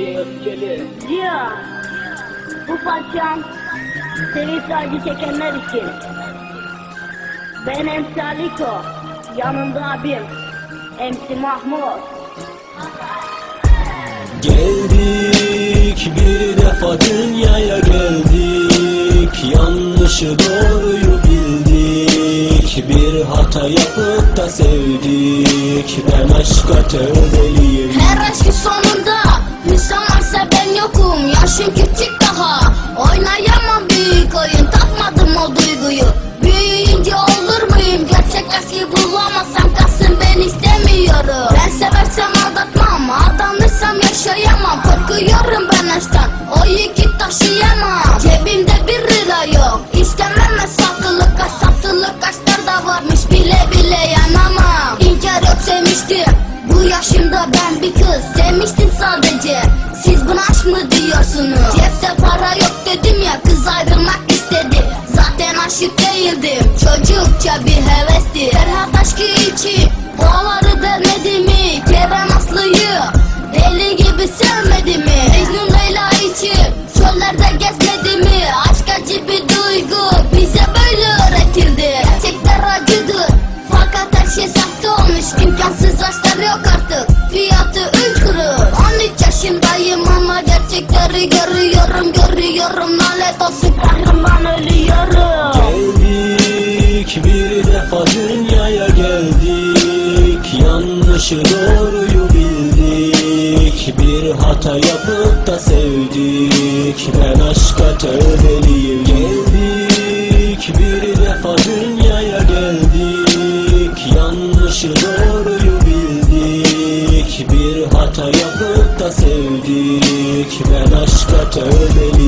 öfkeli. Ziya, bu parçam seri acı çekenler için. Ben MC Aliko, yanımda abim. MC Mahmut. Geldik bir defa dünyaya geldik. Yanlışı doğruyu bildik. Bir hata yapıp da sevdik. Ben aşka tövbeliyim. Her aşkın duyguyu Büyüyünce olur muyum? Gerçek aşkı bulamazsam Kalsın ben istemiyorum. Ben seversem aldatmam Aldanırsam yaşayamam. Korkuyorum ben aşktan O yükü taşıyamam. Cebimde bir lira yok İstemem saftılık kaç saftılık kaçlar da varmış Bile bile yanamam. İnkar yok sevmiştim bu yaşımda ben bir kız. Sevmiştim sadece Siz buna aşk mı diyorsunuz? Cepte para yok gezmedi mi? Aşk acı bir duygu. Bize böyle öğretildi. Gerçekler acıdır fakat her şey sahte olmuş. İmkansız aşklar yok artık. Fiyatı üç kuruş. 13 yaşındayım ama gerçekleri görüyorum görüyorum. Lanet olsun. Kahrımdan ölüyorum. Geldik bir defa dünyaya Bir hata yapıp da sevdik. Ben aşka tövbeliyim Geldik. Bir defa dünyaya geldik. Yanlışı doğruyu bildik. Bir hata yapıp da sevdik. Ben aşka tövbeliyim